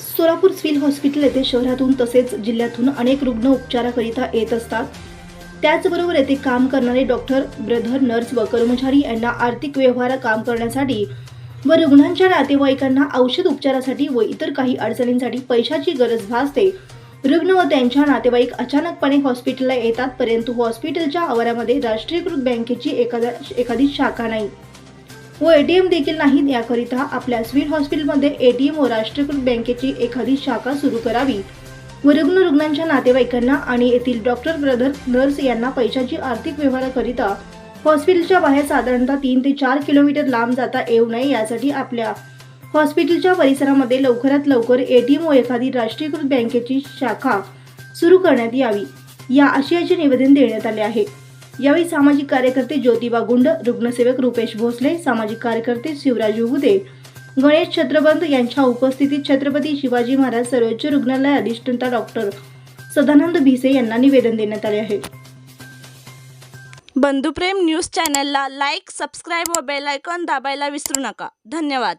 Solapur civil hospital येथे शहरातून तसेच जिल्ह्यातून अनेक रुग्ण उपचाराकरिता येत असतात. त्याचबरोबर येथे काम करणारे डॉक्टर ब्रदर नर्स व कर्मचारी यांना आर्थिक व्यवहार काम करण्यासाठी व रुग्णांच्या नातेवाईकांना औषध उपचारासाठी व इतर काही अडचणींसाठी पैशाची गरज भासते. रुग्ण व त्यांच्या नातेवाईक अचानकपणे हॉस्पिटलला येतात परंतु हॉस्पिटलच्या आवारामध्ये राष्ट्रीयकृत बँकेची एखादा एखादी शाखा नाही. व ए टी एम देखील नाहीत याकरिता आपल्या सिव्हिल हॉस्पिटलमध्ये ए टी एम व राष्ट्रीयकृत बँकेची एखादी शाखा सुरू करावी. व रुग्ण रुग्णांच्या नातेवाईकांना आणि येथील डॉक्टर ब्रदर नर्स यांना पैशाची आर्थिक व्यवहाराकरिता हॉस्पिटलच्या बाहेर साधारणतः तीन ते चार किलोमीटर लांब जाता येऊ नये यासाठी आपल्या हॉस्पिटलच्या परिसरामध्ये लवकरात लवकर ए टी एम व एखादी राष्ट्रीयकृत बँकेची शाखा सुरू करण्यात यावी. या आशयाचे निवेदन देण्यात आले आहे. यावेळी सामाजिक कार्यकर्ते ज्योतिबा गुंड रुग्णसेवक रुपेश भोसले सामाजिक कार्यकर्ते शिवराज उगुदे गणेश छत्रबंध यांच्या उपस्थितीत छत्रपती शिवाजी महाराज सर्वोच्च रुग्णालय अधिष्ठता डॉक्टर सदानंद भिसे यांना निवेदन देण्यात आले आहे. बंधुप्रेम न्यूज चॅनलला लाईक सबस्क्राईब व बेल आयकॉन दाबायला विसरू नका. धन्यवाद.